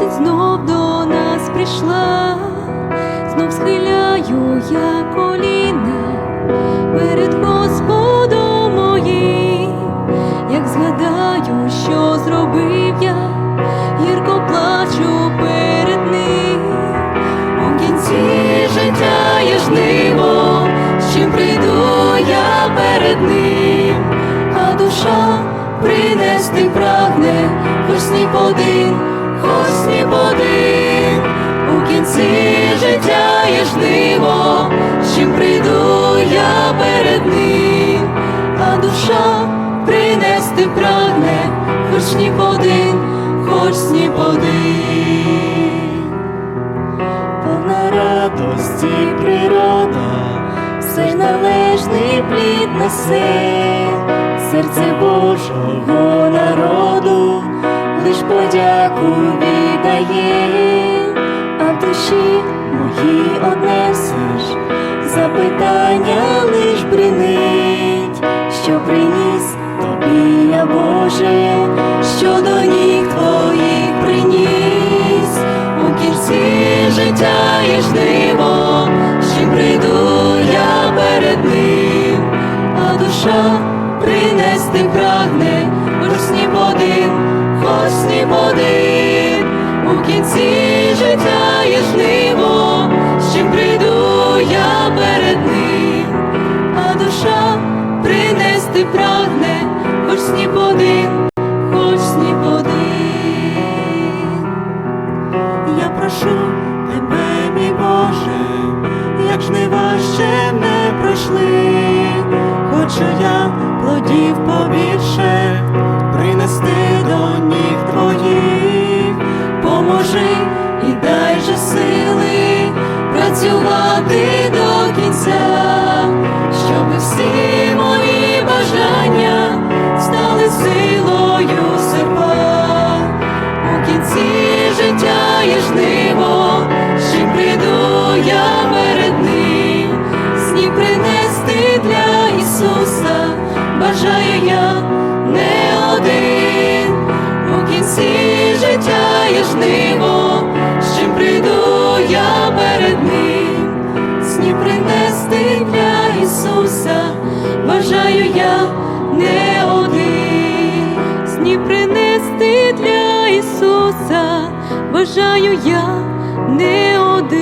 осінь знов до нас прийшла, знов схиляю я коліна перед Господом моїм, як згадаю, що зробив я, гірко плачу перед ним. У кінці життя є жниво, з чим прийду я перед ним, а душа принести прагне, хоч сніп один, я а душа принести прагне, хоч сніп один, хоч сніп один. Повна радості природа, все ж належний плід несе, серце Божого народу, лиш подяку віддає, а в душі моїй одне все ж запитання лиш що приніс тобі я Боже, що до ніг твоїх приніс. У кінці життя жниво, з чим прийду я перед ним, а душа принести прагне, хоч сніп один, хоч сніп один, у кінці життя є жниво, плодів побільше кінці життя є жниво, з чим прийду я перед ним, сні принести для Ісуса, бажаю я не один, сні принести для Ісуса, бажаю я не один.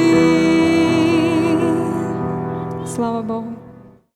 Слава Богу.